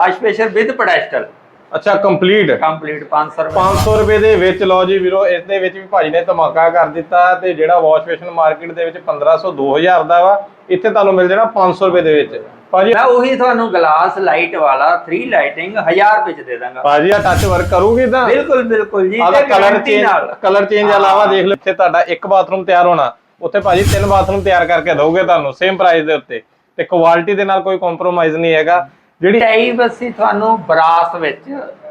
Wash pressure with pedestal. ਅੱਛਾ complete complete 500 ਰੁਪਏ। 500 ਰੁਪਏ ਦੇ ਵਿੱਚ ਲਓ ਜੀ ਵੀਰੋ ਇਸ ਦੇ ਵਿੱਚ ਵੀ ਭਾਜੀ ਨੇ ਧਮਾਕਾ ਕਰ ਦਿੱਤਾ ਤੇ ਜਿਹੜਾ ਵਾਸ਼ ਬੇਸ਼ਨ ਮਾਰਕੀਟ ਦੇ ਵਿੱਚ 1500 2000 ਦਾ ਵਾ ਇੱਥੇ ਤੁਹਾਨੂੰ ਮਿਲ ਜਾਣਾ 500 ਰੁਪਏ ਦੇ ਵਿੱਚ। ਭਾਜੀ ਮੈਂ ਉਹੀ ਤੁਹਾਨੂੰ ਗਲਾਸ ਲਾਈਟ ਵਾਲਾ 3 ਲਾਈਟਿੰਗ 1000 ਰੁਪਏ ਚ ਦੇ ਦਾਂਗਾ। ਭਾਜੀ ਆ ਟੱਚ ਵਰਕ ਕਰੂਗੀ ਤਾਂ? ਬਿਲਕੁਲ ਬਿਲਕੁਲ ਜੀ ਤੇ ਕਲਰ ਚੇਂਜ ਕਲਰ ਚੇਂਜ ਇਲਾਵਾ ਦੇਖ ਲਓ ਇੱਥੇ ਤੁਹਾਡਾ ਇੱਕ ਬਾਥਰੂਮ ਤਿਆਰ ਹੋਣਾ। ਉੱਥੇ ਭਾਜੀ ਤਿੰਨ ਬਾਥਰੂਮ ਤਿਆਰ ਕਰਕੇ ਦਊਗੇ ਤੁਹਾਨੂੰ ਸੇਮ ਪ੍ਰਾਈਸ ਦੇ ਉੱਤੇ। ਤੇ ਕੁਆਲਿਟੀ ਦੇ ਨਾਲ ਕੋਈ ਕੰਪਰੋਮਾਈਜ਼ ਨਹੀਂ ਹੈਗਾ। ਜਿਹੜੀ ਟਾਈਪ ਅਸੀਂ ਤੁਹਾਨੂੰ ਬਰਾਸ ਵਿੱਚ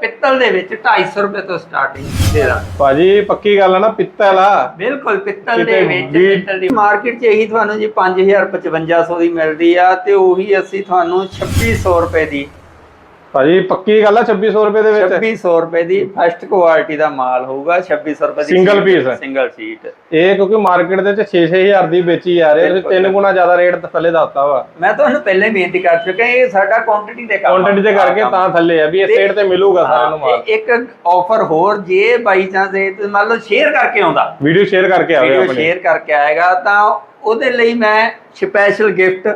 ਪਿੱਤਲ ਦੇ ਵਿੱਚ 250 ਰੁਪਏ ਤੋਂ ਸਟਾਰਟਿੰਗ ਦੇ ਦਾਂ ਭਾਜੀ ਪੱਕੀ ਗੱਲ ਹੈ ਨਾ ਪਿੱਤਲ ਆ। ਬਿਲਕੁਲ ਪਿੱਤਲ ਦੇ ਵਿੱਚ ਪਿੱਤਲ ਦੀ ਮਾਰਕੀਟ 'ਚ ਇਹੀ ਤੁਹਾਨੂੰ ਜੀ 5500 ਦੀ ਮਿਲਦੀ ਆ ਤੇ ਉਹੀ ਅਸੀਂ ਤੁਹਾਨੂੰ 2600 ਰੁਪਏ ਦੀ ਭਾਜੀ ਪੱਕੀ ਗੱਲ ਆ 2600 ਰੁਪਏ ਦੇ ਵਿੱਚ? 2600 ਰੁਪਏ ਦੀ ਫਸਟ ਕੁਆਲਿਟੀ ਦਾ ਮਾਲ ਹੋਊਗਾ 2600 ਰੁਪਏ ਦੀ piece ਹੈ। ਸਿੰਗਲ ਸ਼ੀਟ ਇਹ ਕਿਉਂਕਿ ਮਾਰਕੀਟ ਦੇ ਵਿੱਚ 6-6000 ਦੀ ਵੇਚੀ ਜਾ ਰਹੀ ਹੈ ਤੁਸੀਂ ਤਿੰਨ ਗੁਣਾ ਜ਼ਿਆਦਾ ਰੇਟ ਥੱਲੇ ਦੱਸਤਾ ਵਾ। ਮੈਂ ਤੁਹਾਨੂੰ ਪਹਿਲੇ ਬੇਨਤੀ ਕਰ ਚੁੱਕਾ ਇਹ ਸਾਡਾ ਕੁਆਂਟੀਟੀ ਦੇ ਕੰਮ ਕੁਆਂਟੀਟੀ ਦੇ ਕਰਕੇ ਤਾਂ ਥੱਲੇ ਆ ਵੀ ਇਸ ਰੇਟ ਤੇ ਮਿਲੂਗਾ ਸਾਰਿਆਂ ਨੂੰ ਮਾਲ। ਇੱਕ ਆਫਰ ਹੋਰ ਜੇ ਬਾਈ ਚਾਂਸ ਇਹ ਤੁਸੀਂ ਮੰਨ ਲਓ ਸ਼ੇਅਰ ਕਰਕੇ ਆਉਂਦਾ। ਵੀਡੀਓ ਸ਼ੇਅਰ ਕਰਕੇ ਆਵੇ ਵੀਡੀਓ ਆਪਣੀ। ਸ਼ੇਅਰ ਕਰਕੇ ਆਏਗਾ ਤਾਂ ਉਹਦੇ ਲਈ ਮੈਂ ਸਪੈਸ਼ਲ ਗਿਫਟ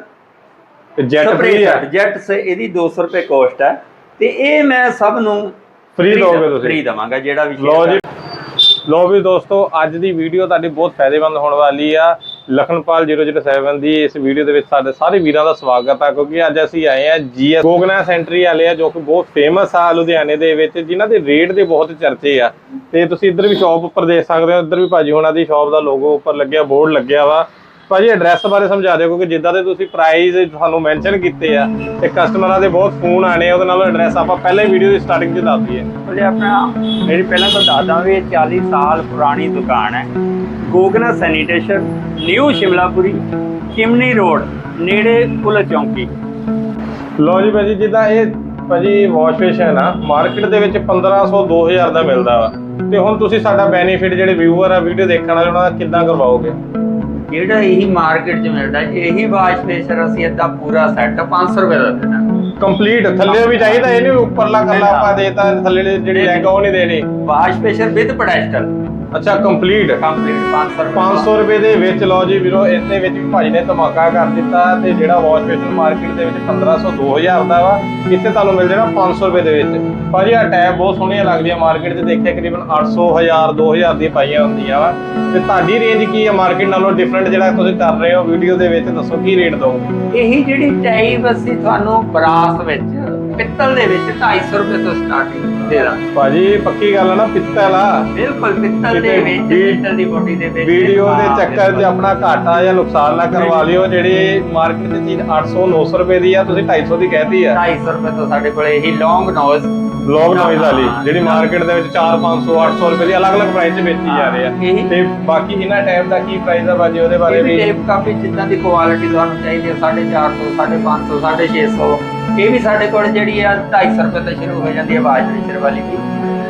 ਜੈਟ ਫ੍ਰੀ ਆ। ਜੈਟ ਸੇ ਇਹਦੀ 200 ਰੁਪਏ ਕੋਸਟ ਹੈ। ਤੇ ਇਹ ਮੈਂ ਸਭ ਨੂੰ ਫ੍ਰੀ ਦੋਗੇ ਤੁਸੀਂ? ਫ੍ਰੀ ਦਵਾਂਗਾ ਜਿਹੜਾ ਵੀ ਲੋ ਜੀ। ਲੋ ਵੀ ਦੋਸਤੋ ਅੱਜ ਦੀ ਵੀਡੀਓ ਤੁਹਾਡੀ ਬਹੁਤ ਫਾਇਦੇਮੰਦ ਹੋਣ ਵਾਲੀ ਆ। ਲਖਨਪਾਲ 007 ਦੀ ਇਸ ਵੀਡੀਓ ਦੇ ਵਿੱਚ ਸਾਡੇ ਸਾਰੇ ਵੀਰਾਂ ਦਾ ਸਵਾਗਤ ਆ ਕਿਉਂਕਿ ਅੱਜ ਅਸੀਂ ਆਏ ਆ ਜੀਐਸ ਗੋਗਨਾ ਸੈਂਟਰੀ ਵਾਲੇ ਆ ਜੋ ਕਿ ਬਹੁਤ ਫੇਮਸ ਆ ਲੁਧਿਆਣੇ ਦੇ ਵਿੱਚ ਜਿਨ੍ਹਾਂ ਦੇ ਰੇਟ ਦੇ ਬਹੁਤ ਚਰਚੇ ਆ। ਤੇ ਤੁਸੀਂ ਇੱਧਰ ਵੀ ਸ਼ਾਪ ਉੱਪਰ ਦੇਖ ਸਕਦੇ ਹੋ ਇੱਧਰ ਵੀ ਭਾਜੀ ਹੋਣਾ ਦੀ ਸ਼ਾਪ ਦਾ ਲੋਗੋ ਉੱਪਰ ਲੱਗਿਆ ਬੋਰਡ ਲੱਗਿਆ ਵਾ। ਭਾਜੀ ਐਡਰੈਸ ਬਾਰੇ ਸਮਝਾ ਦਿਓ ਕਿਉਂਕਿ ਜਿੱਦਾਂ ਦੇ ਤੁਸੀਂ ਪ੍ਰਾਈਸ ਤੁਹਾਨੂੰ ਮੈਂਸ਼ਨ ਕੀਤੇ ਆ ਤੇ ਕਸਟਮਰਾਂ ਦੇ ਬਹੁਤ ਫੋਨ ਆਣੇ ਆ ਉਹਦੇ ਨਾਲ ਐਡਰੈਸ ਆਪਾਂ ਪਹਿਲੇ ਵੀਡੀਓ ਦੀ ਸਟਾਰਟਿੰਗ 'ਚ ਦੱਸ ਦਈਏ। ਬੋਲੇ ਆਪਣਾ ਮੇਰੀ ਪਹਿਲਾਂ ਤਾਂ ਦੱਸਦਾ ਵੀ ਇਹ 40 ਸਾਲ ਪੁਰਾਣੀ ਦੁਕਾਨ ਹੈ। Gogna sanitation new Shimlapuri chimney road ਨੇੜੇ ਪੁਲ ਚੌਂਕੀ। ਲੋ ਜੀ ਭਾਜੀ ਜਿੱਦਾਂ ਇਹ ਭਾਜੀ ਵਾਸ਼ ਬੇਸ਼ਨ ਆ ਮਾਰਕੀਟ ਦੇ ਵਿੱਚ 1500 2000 ਦਾ ਮਿਲਦਾ ਵਾ। ਤੇ ਹੁਣ ਤੁਸੀਂ ਸਾਡਾ ਬੈਨੀਫਿਟ ਜਿਹੜੇ ਵਿਊਅਰ ਆ ਵੀਡੀਓ ਦੇਖਣ ਵਾਲੇ ਉਹਨਾਂ ਦਾ ਕਿੱਦਾਂ ਕਰਵਾਓਗੇ? ਜਿਹੜਾ ਇਹੀ ਮਾਰਕੀਟ 'ਚ ਮਿਲਦਾ, ਇਹੀ ਵਾਸ਼ ਅਸੀਂ ਏਦਾਂ ਪੂਰਾ ਸੈੱਟ 500 ਰੁਪਏ ਦਾ ਦੇਣਾ ਕੰਪਲੀਟ ਥੱਲੇ ਵੀ ਚਾਹੀਦਾ ਇਹ ਨਹੀਂ ਉੱਪਰਲਾ ਕੱਲਾ ਆਪਾਂ ਦੇਤਾ ਥੱਲੇ ਜਿਹੜੀ ਲੈਗ ਉਹ ਨਹੀਂ ਦੇਣੀ। ਵਾਸ਼ ਪ੍ਰੈਸ਼ਰ ਵਿਦ ਪੈਡੈਸਟਲ ਅੱਛਾ ਕੰਪਲੀਟ ਕੰਪਲੀਟ 500 ਰੁਪਏ। 500 ਰੁਪਏ ਦੇ ਵਿੱਚ ਲਓ ਜੀ ਵੀਰੋ ਦੇ ਵਿੱਚ ਵੀ ਭਾਜੀ ਨੇ ਧਮਾਕਾ ਕਰ ਦਿੱਤਾ ਤੇ ਜਿਹੜਾ ਵਾਸ਼ ਬੇਸ਼ਨ ਮਾਰਕੀਟ ਦੇ ਵਿੱਚ 1500 2000 ਦਾ ਵਾ ਇੱਥੇ ਤੁਹਾਨੂੰ ਮਿਲ ਜਾਣਾ 500 ਰੁਪਏ ਦੇ ਵਿੱਚ। ਭਾਜੀ ਆ ਟੈਬ ਬਹੁਤ ਸੋਹਣੀਆਂ ਲੱਗਦੀਆਂ ਮਾਰਕੀਟ 'ਚ ਦੇਖਿਆ ਕਰੀਬਨ 800 1000 2000 ਦੀ ਪਾਈਆਂ ਹੁੰਦੀਆਂ ਵਾ। ਤੇ ਤੁਹਾਡੀ ਰੇਂਜ ਕੀ ਹੈ ਮਾਰਕੀਟ ਨਾਲੋਂ ਡਿਫਰੈਂਟ ਜਿਹੜਾ ਤੁਸੀਂ ਕਰ ਰਹੇ ਹੋ ਵੀਡੀਓ ਦੇ ਵਿੱਚ ਦੱਸੋ ਕੀ ਰੇਟ ਦੋਗੇ ਇਹੀ ਜਿਹੜੀ ਟਾਈਪ ਅਸੀਂ ਤੁਹਾਨੂੰ ਬਰਾਸ ਵਿੱਚ ਪਿੱਤਲ ਦੇ ਵਿੱਚ 250 ਰੁਪਏ ਤੋਂ ਸਟਾਰਟਿੰਗ ਦੇ ਦਾਂ ਭਾਜੀ ਪੱਕੀ ਗੱਲ ਹੈ ਨਾ ਪਿੱਤਲ ਆ। ਬਿਲਕੁਲ ਪਿੱਤਲ ਦੇ ਵਿੱਚ ਵੀ- ਪਿੱਤਲ ਦੀ ਬੋਡੀ ਦੇ ਵਿੱਚ। ਵੀਡੀਓ ਦੇ ਹਾਂ, ਚੱਕਰ 'ਚ ਬਿਲਕੁਲ। ਆਪਣਾ ਘਾਟਾ ਜਾਂ ਨੁਕਸਾਨ ਨਾ ਕਰਵਾ ਲਿਓ ਜਿਹੜੀ ਮਾਰਕੀਟ 'ਚ ਚੀਜ਼ 800 900 ਰੁਪਏ ਦੀ ਆ ਤੁਸੀਂ 250 ਦੀ ਕਹਿਤੀ ਆ। 250 ਰੁਪਏ ਤੋਂ ਸਾਡੇ ਕੋਲ ਇਹੀ ਲੌਂਗ ਨੋਜ਼ ਲੌਗ ਨੋਇਜ਼ ਵਾਲੀ ਜਿਹੜੀ ਮਾਰਕੀਟ ਦੇ ਵਿੱਚ 4 500 800 ਰੁਪਏ ਦੀ ਅਲੱਗ-ਅਲੱਗ ਪ੍ਰਾਈਸ 'ਚ ਵੇਚੀ ਜਾ ਰਹੇ ਆ। ਇਹੀ- ਤੇ ਬਾਕੀ ਇਹਨਾਂ ਟਾਈਪ ਦਾ ਕੀ ਪ੍ਰਾਈਸ ਆ ਬਾਜੀ ਉਹਦੇ ਬਾਰੇ ਇਹ ਵੀ ਵੀ ਟੇਪ ਕਾਫੀ ਜਿੱਦਾਂ ਦੀ ਕੁਆਲਿਟੀ ਤੁਹਾਨੂੰ ਚਾਹੀਦੀ ਹੈ 450 550 650 ਇਹ ਵੀ ਸਾਡੇ ਕੋਲ ਜਿਹੜੀ ਆ 250 ਰੁਪਏ ਤੋਂ ਸ਼ੁਰੂ ਹੋ ਜਾਂਦੀ ਹੈ ਆਵਾਜ਼ ਵਾਲੀ ਵੀ।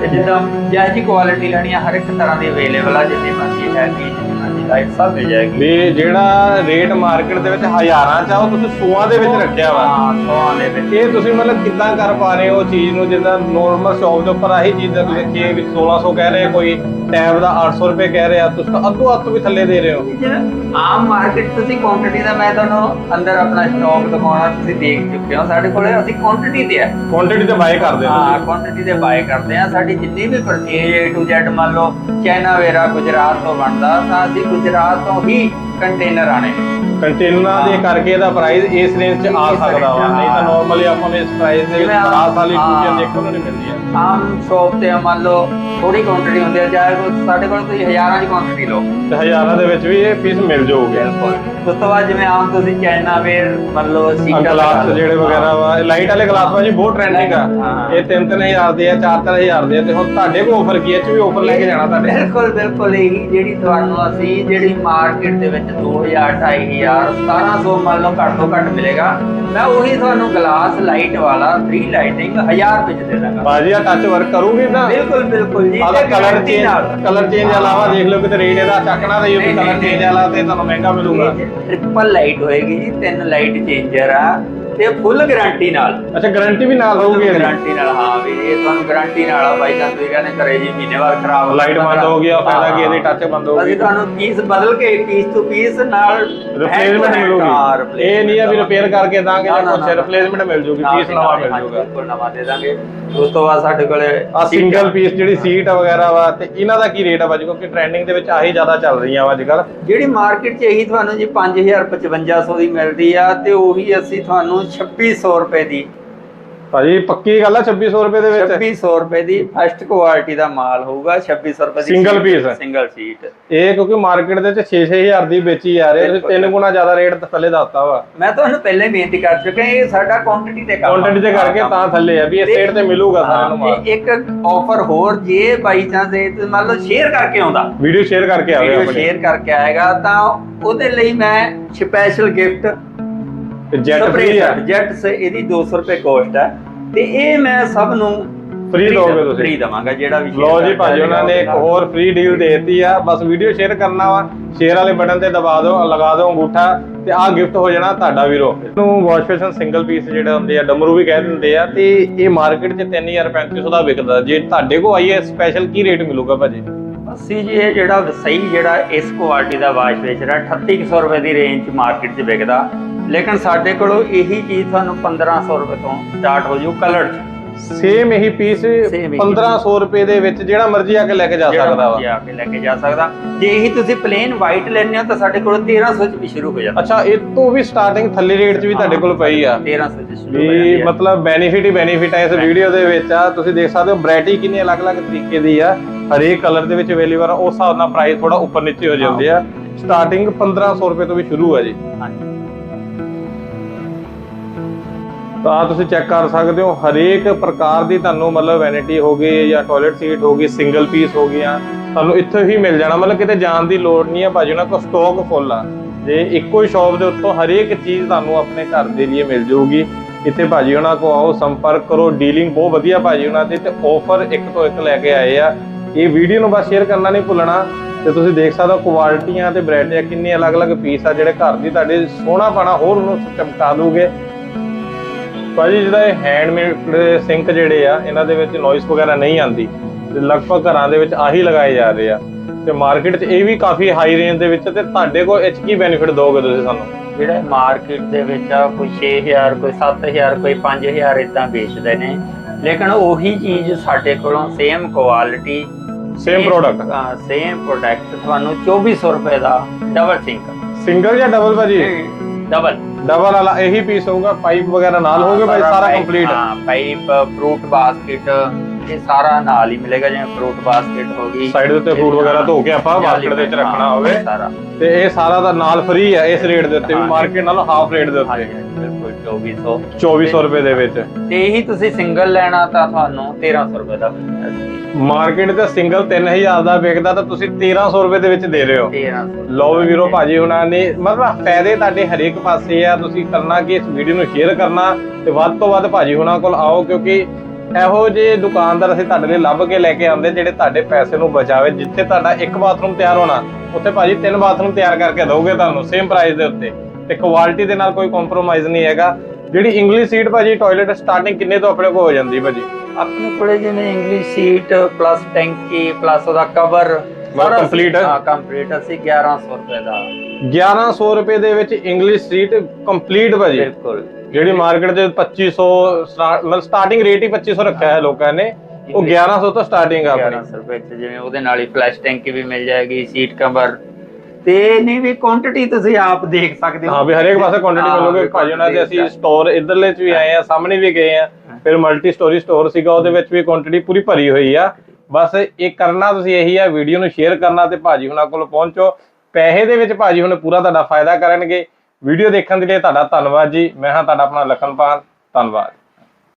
ਤੇ ਜਿੱਦਾਂ ਜਿਹੋ ਜੀ ਕੁਆਲਿਟੀ ਲੈਣੀ ਆ, ਹਰ ਇੱਕ ਤਰ੍ਹਾਂ ਦੀ ਅਵੇਲੇਬਲ ਆ, ਜਿੰਨੀ ਮਰਜ਼ੀ ਹੈ ਵੀ। ਲਾਈਟ ਸਭ ਮਿਲ ਜਾਏਗੀ। ਵੀ ਜਿਹੜਾ ਰੇਟ ਮਾਰਕੀਟ ਦੇ ਵਿੱਚ ਹਜ਼ਾਰਾਂ ਚ ਆ ਉਹ ਤੁਸੀਂ ਸੌਆਂ ਦੇ ਵਿੱਚ ਰੱਖਿਆ ਵਾ। ਹਾਂ ਸੌਆਂ ਦੇ ਵਿੱਚ। ਇਹ ਤੁਸੀਂ ਮਤਲਬ ਕਿੱਦਾਂ ਕਰ ਪਾ ਰਹੇ ਹੋ ਉਹ ਚੀਜ਼ ਨੂੰ ਜਿੱਦਾਂ ਨੋਰਮਲ ਸ਼ੌਪ ਦੇ ਉੱਪਰ ਆਹੀ ਚੀਜ਼ ਦਾ ਤੁਸੀਂ ਦੇਖੀਏ ਵੀ 1600 ਕਹਿ ਰਹੇ ਕੋਈ ਟੈਬ ਦਾ 800 ਰੁਪਏ ਕਹਿ ਰਹੇ ਆ ਤੁਸੀਂ ਤਾਂ ਅੱਧੋ ਅੱਧ ਵੀ ਥੱਲੇ ਦੇ ਰਹੇ ਹੋ। ਆਮ ਮਾਰਕੀਟ ਤੁਸੀਂ ਕੁਆਂਟੀਟੀ ਦਾ ਮੈਂ ਤੁਹਾਨੂੰ ਅੰਦਰ ਆਪਣਾ ਸਟਾਕ ਦਿਖਾਉਣਾ ਤੁਸੀਂ ਦੇਖ ਚੁੱਕੇ ਹੋ। ਸਾਡੇ ਕੋਲੇ ਅਸੀਂ ਕੁਆਂਟੀਟੀ ਤੇ ਆ। ਕੁਆਂਟੀਟੀ ਤੇ ਬਾਈ ਕਰਦੇ ਹੋ ਹਾਂ ਕੁਆਂਟੀਟੀ ਦੇ ਬਾਏ ਕਰਦੇ ਆ। ਸਾਡੀ ਜਿੰਨੀ ਵੀ ਪਰਚੇਜ A to Z ਮੰਨ ਲਓ ਚਾਈਨਾ ਵੇਰਾ ਗੁਜਰਾਤ ਤੋਂ ਬਣਦਾ ਤਾਂ ਅਸੀਂ ਗੁਜਰਾਤ ਤੋਂ ਹੀ ਕੰਟੇਨਰ ਆਣੇ ਨੇ। ਕੰਟੇਨਰਾਂ ਦੇ ਕਰਕੇ ਇਹਦਾ ਪ੍ਰਾਈਸ ਇਸ ਰੇਂਜ 'ਚ ਆ ਸਕਦਾ ਵਾ। ਨਹੀਂ ਤਾਂ ਨਾਰਮਲੀ ਆਪਾਂ ਨੂੰ ਇਸ ਪ੍ਰਾਈਸ ਦੇ ਵਿੱਚ ਜਿਵੇਂ ਆਮ- 10 ਵਾਲੀ ਹਾਂ। ਦੇਖਣ ਨੂੰ ਨਹੀਂ ਮਿਲਦੀਆਂ ਆਮ ਸ਼ੋਪ ਤੇ ਮੰਨ ਲਓ ਥੋੜੀ ਕੁਆਂਟੀਟੀ ਹੁੰਦੀ ਹੈ ਚਾਹੇ ਕੋਈ ਸਾਡੇ ਕੋਲ ਤੁਸੀਂ ਹਜ਼ਾਰਾਂ ਦੀ ਕੁਆਂਟੀਟੀ ਲਓ। ਤੇ ਹਜ਼ਾਰਾਂ ਦੇ ਵਿੱਚ ਵੀ ਇਹ ਪੀਸ ਮਿਲ ਜਾਊਗੇ। ਬਿਲਕੁਲ। ਉਸ ਤੋਂ ਬਾਅਦ ਜਿਵੇਂ ਆਮ ਤੁਸੀਂ ਚਾਈਨਾ ਵੇਰ ਮੰਨ ਲਓ ਸੀਟਾਂ ਗਲਾਸ ਜਿਹੜੇ ਵਗੈਰਾ ਵਾ ਲਾਈਟ ਵਾਲੇ ਗਲਾਸ ਵਾ ਜੀ ਬਹੁਤ ਟ੍ਰੈਂਡਿੰਗ ਆ। ਹਾਂ। ਇਹ 3-3000 ਦੇ ਆ 4-3000 ਦੇ ਆ ਤੇ ਹੁਣ ਤੁਹਾਡੇ ਕੋਲ ਆਫਰ ਕੀ ਹੈ ਇਹ 'ਚ ਵੀ ਆਫਰ ਲੈ ਕੇ ਜਾਣਾ ਤੁਹਾਡੇ। ਬਿਲਕੁਲ ਬਿਲਕੁਲ ਇਹੀ ਜਿਹੜੀ ਤੁਹਾਨੂੰ ਅਸੀਂ ਜਿਹੜੀ ਮਾਰਕੀਟ ਦੇ ਵਿੱਚ 2000 2500 1700 ਮੰਨ ਲਓ ਘੱਟ ਤੋਂ ਘੱਟ ਮਿਲੇਗਾ। ਮੈਂ ਉਹੀ ਤੁਹਾਨੂੰ ਗਲਾਸ ਲਾਈਟ ਵਾਲਾ 3 ਲਾਈਟਿੰਗ 1000 ਰੁਪਏ ਚ ਦੇ ਦਾਂਗਾ। ਬਾਜੀ ਆ ਟੱਚ ਵਰਕ ਕਰੂਗੀ ਨਾ? ਬਿਲਕੁਲ ਬਿਲਕੁਲ ਜੀ। ਤੇ ਕਲਰ ਚੇਂਜ। ਕਲਰ ਚੇਂਜ ਇਲਾਵਾ ਦੇਖ ਲਓ ਕਿਤੇ ਰੇਟ ਇਹਦਾ ਚੱਕਣਾ ਤੇ ਇਹ ਕਲਰ ਚੇਂਜ ਵਾਲਾ ਤੇ ਤੁਹਾਨੂੰ ਮਹਿੰਗਾ ਮਿਲੂਗਾ। ਟ੍ਰਿਪਲ ਲਾਈਟ ਹੋਏਗੀ ਜੀ ਤਿੰਨ ਲਾਈਟ ਚੇਂਜਰ ਆ। ਤੇ ਫੁੱਲ ਗਾਰੰਟੀ ਨਾਲ। ਅੱਛਾ ਗਾਰੰਟੀ ਵੀ ਨਾਲ ਹੋਊਗੀ ਇਹਦੀ? ਗਾਰੰਟੀ ਨਾਲ ਹਾਂ ਵੀ ਇਹ ਤੁਹਾਨੂੰ ਗਾਰੰਟੀ ਨਾਲ ਆ ਬਾਈ ਚਾਂਸ ਤੁਸੀਂ ਕਹਿੰਦੇ ਘਰੇ ਜੀ ਮਹੀਨੇ ਬਾਅਦ ਖਰਾਬ ਹੋ ਲਾਈਟ ਬੰਦ ਹੋ ਗਿਆ ਫਾਇਦਾ ਕੀ ਇਹਦੀ। ਟੱਚ ਬੰਦ ਹੋ ਗਈ? ਅਸੀਂ ਤੁਹਾਨੂੰ ਪੀਸ ਬਦਲ ਕੇ ਪੀਸ ਤੋਂ ਪੀਸ ਨਾਲ ਰਿਪਲੇਸਮੈਂਟ ਮਿਲੂਗੀ। ਇਹ ਨਹੀਂ ਆ ਵੀ ਰਿਪੇਅਰ ਕਰਕੇ ਦਾਂਗੇ ਜਾਂ ਕੁਝ। ਰਿਪਲੇਸਮੈਂਟ ਮਿਲ ਜੂਗੀ ਪੀਸ ਨਵਾਂ ਮਿਲ ਜੂਗਾ। ਬਿਲਕੁਲ ਨਵਾਂ ਦੇ ਦਾਂਗੇ। ਉਸ ਤੋਂ ਬਾਅਦ ਸਾਡੇ ਕੋਲੇ ਆ ਸਿੰਗਲ ਪੀਸ ਜਿਹੜੀ ਸੀਟ ਵਗੈਰਾ ਵਾ ਤੇ ਇਹਨਾਂ ਦਾ ਕੀ ਰੇਟ ਆ ਭਾਜੀ ਕਿਉਂਕਿ ਟ੍ਰੈਂਡਿੰਗ ਦੇ ਵਿੱਚ ਆਹੀ ਜ਼ਿਆਦਾ ਚੱਲ ਰਹੀਆਂ ਵਾ ਅੱਜ ਕੱਲ ਜਿਹੜੀ ਮਾਰਕੀਟ 'ਚ ਇਹੀ ਤੁਹਾਨੂੰ ਜੀ 5000 5500 ਦੀ ਮਿਲਦੀ ਆ ਤੇ ਉਹੀ ਅਸੀਂ ਤੁਹਾਨੂੰ 2600 ਰੁਪਏ ਦੀ। ਭਾਜੀ ਪੱਕੀ ਗੱਲ ਆ 2600 ਰੁਪਏ ਦੇ ਵਿੱਚ? 2600 ਰੁਪਏ ਦੀ ਫਸਟ ਕੁਆਲਿਟੀ ਦਾ ਮਾਲ ਹੋਊਗਾ 2600 ਰੁਪਏ ਦੀ Single piece? ਸਿੰਗਲ ਸੀਟ ਇਹ ਕਿਉਂਕਿ ਮਾਰਕੀਟ ਦੇ ਵਿੱਚ 6-6000 ਦੀ ਵੇਚੀ ਜਾ ਰਹੇ ਤੁਸੀਂ ਤਿੰਨ ਗੁਣਾ ਜ਼ਿਆਦਾ ਰੇਟ ਥੱਲੇ ਦੱਸਤਾ ਵਾ। ਮੈਂ ਤੁਹਾਨੂੰ ਪਹਿਲੇ ਬੇਨਤੀ ਕਰ ਚੁੱਕਿਆ ਇਹ ਸਾਡਾ ਕੁਆਂਟੀਟੀ ਤੇ ਕੰਮ। ਕੁਆਂਟੀਟੀ ਦੇ ਕਰਕੇ ਤਾਂ ਥੱਲੇ ਆ ਵੀ ਇਸ ਰੇਟ ਤੇ ਮਿਲੂਗਾ ਸਾਰਿਆਂ ਨੂੰ ਮਾਲ। ਤੇ ਇੱਕ ਆਫਰ ਹੋਰ ਜੇ ਬਾਈ ਚਾਂਸ ਇਹ ਤੇ ਮੰਨ ਲਓ ਸ਼ੇਅਰ ਕਰਕੇ ਆਉਂਦਾ। ਵੀਡੀਓ ਸ਼ੇਅਰ ਕਰਕੇ ਆਵੇ ਵੀਡੀਓ ਸ਼ੇਅਰ ਕਰਕੇ ਆਏਗਾ ਤਾਂ ਉਹਦੇ ਲਈ ਮੈਂ ਸਪੈਸ਼ਲ ਗਿਫਟ ਤੇ ਜੈਟ ਫ੍ਰੀ ਆ। ਜੈਟ ਸੇ ਇਹਦੀ 200 ਰੁਪਏ ਕੋਸਟ ਹੈ ਤੇ ਇਹ ਮੈਂ ਸਭ ਨੂੰ Free ਦੋਗੇ ਤੁਸੀਂ? ਫ੍ਰੀ ਦਵਾਂਗਾ ਜਿਹੜਾ ਵੀ ਲੋ ਜੀ ਭਾਜੀ ਉਹਨਾਂ ਨੇ ਇੱਕ ਹੋਰ ਫ੍ਰੀ ਡੀਲ ਦੇਤੀ ਆ। ਬਸ ਵੀਡੀਓ ਸ਼ੇਅਰ ਕਰਨਾ ਵਾ। ਸ਼ੇਅਰ ਵਾਲੇ ਬਟਨ ਤੇ ਦਬਾ ਦਿਓ ਲਗਾ ਦਿਓ ਅੰਗੂਠਾ ਤੇ ਆਹ ਗਿਫਟ ਹੋ ਜਾਣਾ ਤੁਹਾਡਾ ਵੀਰੋ। ਇਹਨੂੰ ਵਾਸ਼ ਬੇਸਨ ਸਿੰਗਲ ਪੀਸ ਜਿਹੜੇ ਹੁੰਦੇ ਆ ਡਮਰੂ ਵੀ ਕਹਿ ਦਿੰਦੇ ਆ ਤੇ ਇਹ ਮਾਰਕੀਟ 'ਚ 3350 ਦਾ ਵਿਕਦਾ। ਜੇ ਤੁਹਾਡੇ ਕੋਲ ਆਈ ਹੈ ਸਪੈਸ਼ਲ ਕੀ ਰੇਟ ਮਿਲੂਗਾ ਭਾਜੀ? ਅਸੀਂ ਜੀ ਇਹ ਜਿਹੜਾ ਸਹੀ ਜਿਹੜਾ ਇਸ ਕੁਆਲਿਟੀ ਦਾ ਵਾਸ਼ ਵੇਚ ਰਿਹਾ 3800 ਰੁਪਏ ਦੀ ਰੇਂਜ ਚ ਮਾਰਕੀਟ 'ਚ ਵਿਕਦਾ। ਲੇਕਿਨ ਸਾਡੇ ਕੋਲੋਂ ਇਹੀ ਚੀਜ਼ ਤੁਹਾਨੂੰ 1500 ਰੁਪਏ ਤੋਂ ਸਟਾਰਟ ਹੋ ਜੂ ਕਲਰ 'ਚ। ਸੇਮ ਇਹੀ ਪੀਸ Same ਇਹੀ 1500 ਰੁਪਏ ਦੇ ਵਿੱਚ ਜਿਹੜਾ ਮਰਜ਼ੀ ਆ ਕੇ ਲੈ ਕੇ ਜਾ ਜਿਹੜਾ ਸਕਦਾ ਮਰਜ਼ੀ ਵਾ ਆ ਕੇ ਲੈ ਕੇ ਜਾ ਸਕਦਾ। ਜੇ ਇਹੀ ਤੁਸੀਂ ਪਲੇਨ ਵਾਈਟ ਲੈਣੇ ਹੋ ਤਾਂ ਸਾਡੇ ਕੋਲ 1300 ਚ ਵੀ ਸ਼ੁਰੂ ਹੋ ਜਾਂਦਾ। ਅੱਛਾ ਇਹ ਤੋਂ ਵੀ ਸਟਾਰਟਿੰਗ ਥੱਲੇ ਰੇਟ 'ਚ ਵੀ ਤੁਹਾਡੇ ਕੋਲ ਪਈ ਆ। 1300 ਚ ਸ਼ੁਰੂ ਹੋ ਵੀ ਜਾਂਦੀ ਮਤਲਬ ਬੈਨੀਫਿਟ ਹੀ ਬੈਨੀਫਿਟ ਹੈ ਇਸ ਵੀਡੀਓ ਦੇ ਵਿੱਚ ਆ। ਤੁਸੀਂ ਦੇਖ ਸਕਦੇ ਹੋ ਵੈਰਾਈਟੀ ਕਿੰਨੀ ਅਲੱਗ-ਅਲੱਗ ਤਰੀਕੇ ਦੀ ਆ। ਹਰੇਕ ਕਲਰ ਦੇ ਵਿੱਚ ਅਵੇਲੇਬਲ ਆ। ਉਸ ਹਿਸਾਬ ਨਾਲ ਪ੍ਰਾਈਸ ਥੋੜਾ ਉੱਪਰ ਨੀਚੇ ਹੋ ਜਾਂਦੇ ਆ। ਸਟਾਰਟਿੰਗ 1500 ਰੁਪਏ ਤੋਂ ਵੀ ਸ਼ੁਰੂ ਆ ਜੀ। ਹਾਂਜੀ। ਤਾਂ ਤੁਸੀਂ ਚੈੱਕ ਕਰ ਸਕਦੇ ਹੋ, ਹਰੇਕ ਪ੍ਰਕਾਰ ਦੀ ਤੁਹਾਨੂੰ ਮਤਲਬ ਵੈਨਿਟੀ ਹੋ ਗਈ ਜਾਂ ਟਾਇਲਟ ਸੀਟ ਹੋ ਗਈ ਸਿੰਗਲ ਪੀਸ ਹੋ ਗਈਆਂ, ਤੁਹਾਨੂੰ ਇੱਥੇ ਹੀ ਮਿਲ ਜਾਣਾ, ਮਤਲਬ ਕਿਤੇ ਜਾਣ ਦੀ ਲੋੜ ਨਹੀਂ ਹੈ ਭਾਜੀ ਉਹਨਾਂ ਕੋਲ ਸਟਾਕ ਫੁੱਲ ਆ। ਜੇ ਇੱਕੋ ਹੀ ਸ਼ਾਪ ਦੇ ਉੱਤੋਂ ਹਰੇਕ ਚੀਜ਼ ਤੁਹਾਨੂੰ ਆਪਣੇ ਘਰ ਦੇ ਲਈ ਮਿਲ ਜਾਊਗੀ, ਇੱਥੇ ਭਾਜੀ ਉਹਨਾਂ ਕੋ ਆਓ, ਸੰਪਰਕ ਕਰੋ ਡੀਲਿੰਗ ਬਹੁਤ ਵਧੀਆ ਭਾਜੀ ਉਹਨਾਂ ਦੀ, ਤੇ ਆਫਰ ਇੱਕ ਤੋਂ ਇੱਕ ਲੈ ਕੇ ਆਏ ਆ। ਇਹ ਵੀਡੀਓ ਨੂੰ ਬਸ ਸ਼ੇਅਰ ਕਰਨਾ ਨਹੀਂ ਭੁੱਲਣਾ, ਤੇ ਤੁਸੀਂ ਦੇਖ ਸਕਦੇ ਹੋ ਕੁਆਲਿਟੀਆਂ ਤੇ ਵੈਰਾਈਟੀਆਂ ਕਿੰਨੇ ਅਲੱਗ-ਅਲੱਗ ਪੀਸ ਆ, ਜਿਹੜੇ ਘਰ ਦੀ ਤੁਹਾਡੇ ਸੋਹਣਾ ਪਾਣਾ ਹੋਰ ਉਹਨੂੰ ਚਮਕਾ ਦੂਗੇ। ਭਾਜੀ ਜਿਹੜਾ ਇਹ ਹੈਂਡਮੇਡ ਸਿੰਕ ਜਿਹੜੇ ਆ ਇਹਨਾਂ ਦੇ ਵਿੱਚ ਨੋਇਸ ਵਗੈਰਾ ਨਹੀਂ ਆਉਂਦੀ। ਤੇ ਲਗਭਗ ਘਰਾਂ ਦੇ ਵਿੱਚ ਆਹੀ ਲਗਾਏ ਜਾ ਰਹੇ ਆ। ਤੇ ਮਾਰਕੀਟ 'ਚ ਇਹ ਵੀ ਕਾਫੀ ਹਾਈ ਰੇਂਜ ਦੇ ਵਿੱਚ ਤੇ ਤੁਹਾਡੇ ਕੋਲ ਇਹ ਕੀ ਬੈਨੀਫਿਟ ਦੋਗੇ ਤੁਸੀਂ ਸਾਨੂੰ? ਜਿਹੜਾ ਮਾਰਕੀਟ ਦੇ ਵਿੱਚ ਆ ਕੋਈ 6000 ਕੋਈ 7000 ਕੋਈ 5000 ਇਦਾਂ ਵੇਚਦੇ ਨੇ। ਲੇਕਿਨ ਉਹੀ ਚੀਜ਼ ਸਾਡੇ ਕੋਲੋਂ same quality Same product? Same product ਤੁਹਾਨੂੰ 2400 ਰੁਪਏ ਦਾ ਡਬਲ ਸਿੰਕ ਸਿੰਗਲ ਜਾਂ ਡਬਲ ਭਾਜੀ? ਡਬਲ ਡਬਲ ਵਾਲਾ ਇਹੀ ਪੀਸ ਹੋਊਗਾ ਪਾਈਪ ਵਗੈਰਾ ਨਾਲ ਹੋਊਗੇ ਭਾਈ ਸਾਰਾ ਕੰਪਲੀਟ ਹਾਂ ਪਾਈਪ ਫਰੂਟ ਬਾਸਕਟ ਇਹ ਸਾਰਾ ਨਾਲ ਹੀ ਮਿਲੇਗਾ ਜਿਵੇਂ ਫਰੂਟ ਬਾਸਕਟ ਹੋ ਗਈ ਸਾਈਡ ਦੇ ਉੱਤੇ fruit ਵਗੈਰਾ ਧੋ ਕੇ ਆਪਾਂ basket ਦੇ ਵਿੱਚ ਰੱਖਣਾ ਹੋਵੇ। ਸਾਰਾ ਤੇ ਇਹ ਸਾਰਾ ਦਾ ਨਾਲ ਫ੍ਰੀ ਹੈ ਇਸ ਰੇਟ ਦੇ ਉੱਤੇ ਵੀ। ਮਾਰਕੀਟ ਨਾਲੋਂ ਹਾਫ ਰੇਟ ਦੇ ਉੱਤੇ 2400 2400 ਰੁਪਏ ਦੇ ਵਿੱਚ। ਤੇ ਇਹੀ ਤੁਸੀਂ ਸਿੰਗਲ ਲੈਣਾ ਤਾਂ ਤੁਹਾਨੂੰ 1300 ਰੁਪਏ ਦਾ। ਮਾਰਕੀਟ ਤੇ ਸਿੰਗਲ 3000 ਦਾ ਵਿਕਦਾ ਤਾਂ ਤੁਸੀਂ 1300 ਰੁਪਏ ਦੇ ਵਿੱਚ ਦੇ ਰਹੇ ਹੋ। 1300 ਲਓ ਵੀ ਵੀਰੋ ਭਾਜੀ ਉਹਨਾਂ ਨੇ ਮਤਲਬ ਫਾਇਦੇ ਤੁਹਾਡੇ ਹਰੇਕ ਪਾਸੇ ਆ ਤੁਸੀਂ ਕਰਨਾ ਕਿ ਇਸ ਵੀਡੀਓ ਨੂੰ ਸ਼ੇਅਰ ਕਰਨਾ ਤੇ ਵੱਧ ਤੋਂ ਵੱਧ ਭਾਜੀ ਉਹਨਾਂ ਕੋਲ ਆਓ ਕਿਉਂਕਿ ਇਹੋ ਜਿਹੇ ਦੁਕਾਨਦਾਰ ਅਸੀਂ ਤੁਹਾਡੇ ਲਈ ਲੱਭ ਕੇ ਲੈ ਕੇ ਆਉਂਦੇ ਜਿਹੜੇ ਤੁਹਾਡੇ ਪੈਸੇ ਨੂੰ ਬਚਾਵੇ ਜਿੱਥੇ ਤੁਹਾਡਾ ਇੱਕ ਬਾਥਰੂਮ ਤਿਆਰ ਹੋਣਾ ਉੱਥੇ ਭਾਜੀ ਤਿੰਨ ਬਾਥਰੂਮ ਤਿਆਰ ਕਰਕੇ ਦਊਗੇ ਤੁਹਾਨੂੰ ਸੇਮ ਪ੍ਰਾਈਸ ਦੇ ਉੱਤੇ। ਤੇ ਕੁਆਲਿਟੀ ਦੇ ਨਾਲ ਕੋਈ ਕੰਪਰੋਮਾਈਜ਼ ਨਹੀਂ ਹੈਗਾ। ਜਿਹੜੀ ਇੰਗਲਿਸ਼ ਸੀਟ ਭਾਜੀ ਟਾਇਲਟ ਸਟਾਰਟਿੰਗ ਕਿੰਨੇ ਤੋਂ ਆਪਣੇ ਕੋਲ ਹੋ ਜਾਂਦੀ ਭਾਜੀ? ਆਪਣੇ ਕੋਲੇ ਜਿਵੇਂ ਇੰਗਲਿਸ਼ ਸੀਟ ਪਲੱਸ ਟੈਂਕੀ ਪਲੱਸ ਉਹਦਾ ਕਵਰ complete? ਹੈ? ਹਾਂ ਕੰਪਲੀਟ ਅਸੀਂ 1100 ਰੁਪਏ ਦਾ। 1100 ਰੁਪਏ ਦੇ ਵਿੱਚ ਇੰਗਲਿਸ਼ ਸੀਟ ਕੰਪਲੀਟ ਭਾਜੀ। ਬਿਲਕੁਲ। ਜਿਹੜੀ ਮਾਰਕੀਟ 'ਚ 2500 ਸਟਾਰਟ ਮਤਲਬ ਸਟਾਰਟਿੰਗ ਰੇਟ ਹੀ 2500 ਰੱਖਿਆ ਹੈ ਲੋਕਾਂ ਨੇ। ਉਹ 1100 ਤੋਂ ਸਟਾਰਟਿੰਗ ਆ ਆਪਣੀ। 1100 ਰੁਪਏ ਜਿਵੇਂ ਉਹਦੇ ਨਾਲ ਹੀ ਫਲੈਸ਼ ਟੈਂਕੀ ਵੀ ਮਿਲ ਜਾਏਗੀ ਸੀਟ ਕਵਰ ਤੇ ਨਹੀਂ ਵੀ ਕੁਆਂਟੀਟੀ ਤੁਸੀਂ ਆਪ ਦੇਖ ਸਕਦੇ ਹੋ। ਹਾਂ ਵੀ ਹਰੇਕ ਪਾਸੇ ਕੁਆਂਟੀਟੀ ਮਿਲੂਗੀ। ਭਾਜੀ ਉਹਨਾਂ ਦੇ ਅਸੀਂ ਸਟੋਰ ਇਧਰਲੇ 'ਚ ਵੀ ਆਏ ਆ ਸਾਹਮਣੇ ਵੀ ਗਏ ਆ। ਫਿਰ ਮਲਟੀ ਸਟੋਰੀ ਸਟੋਰ ਸੀਗਾ ਉਹਦੇ ਵਿੱਚ ਵੀ ਕੁਆਂਟੀਟੀ ਪੂਰੀ ਭਰੀ ਹੋਈ ਆ। ਬਸ ਇਹ ਕਰਨਾ ਤੁਸੀਂ ਇਹੀ ਆ ਵੀਡੀਓ ਨੂੰ ਸ਼ੇਅਰ ਕਰਨਾ ਤੇ ਭਾਜੀ ਹੁਣਾਂ ਕੋਲ ਪਹੁੰਚੋ। ਪੈਸੇ ਦੇ ਵਿੱਚ ਭਾਜੀ ਹੁਣ ਪੂਰਾ ਤੁਹਾਡਾ ਫਾਇਦਾ ਕਰਨਗੇ। ਵੀਡੀਓ ਦੇਖਣ ਦੇ ਲਈ ਤੁਹਾਡਾ ਧੰਨਵਾਦ ਜੀ। ਮੈਂ ਹਾਂ ਤੁਹਾਡਾ ਆਪਣਾ ਲਖਨਪਾਲ। ਧੰਨਵਾਦ।